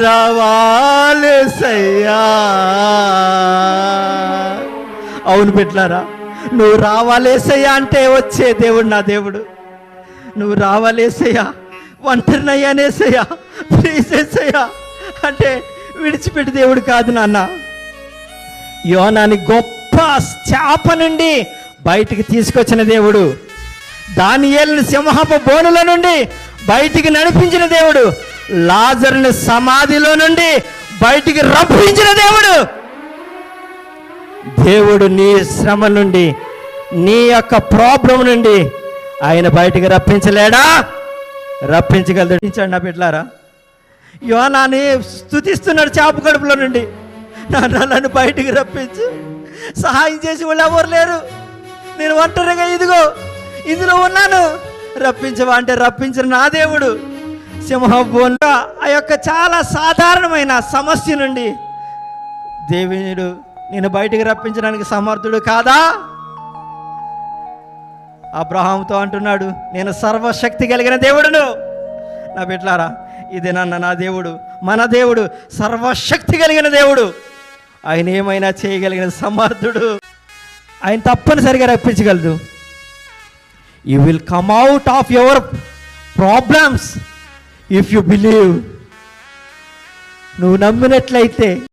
రావాలేసయ్యా అవును పెట్టారా నువ్వు రావాలేసయ్యా అంటే వచ్చే దేవుడు నా దేవుడు. నువ్వు రావాలేసయ్యా ఒంటరినయ్యానేసయ్యా ప్లీజేసయ్యా అంటే విడిచిపెట్టి దేవుడు కాదు నాన్న. యోనాని గొప్ప చేప నుండి బయటికి తీసుకొచ్చిన దేవుడు. దాని ఏళ్ళని సింహపు బోనుల నుండి బయటికి నడిపించిన దేవుడు. లాజర్ని సమాధిలో నుండి బయటికి రప్పించిన దేవుడు. దేవుడు నీ శ్రమ నుండి నీ యొక్క ప్రాబ్లం నుండి ఆయన బయటికి రప్పించలేడా? రప్పించగలడు. నా నా బిడ్డలారా. యోనాని స్థుతిస్తున్నాడు చేప కడుపులో నుండి. నన్ను బయటికి రప్పించు. సహాయం చేసి వాళ్ళు ఎవరు లేరు. నేను ఒంటరిగా ఇదిగో ఇందులో ఉన్నాను. రప్పించవా అంటే రప్పించిన నా దేవుడు. సింహబోన్లో ఆ యొక్క చాలా సాధారణమైన సమస్య నుండి దేవుడు నేను బయటికి రప్పించడానికి సమర్థుడు కాదా? అబ్రహాంతో అంటున్నాడు నేను సర్వశక్తి కలిగిన దేవుడును. నా బిడ్లారా ఇది నన్న నా దేవుడు మన దేవుడు సర్వశక్తి కలిగిన దేవుడు. ఆయన ఏమైనా చేయగలిగిన సమర్థుడు ఆయన తప్పనిసరిగా రప్పించగలదు you will come out of your problems if you believe నువ్వు నమ్మినట్లయితే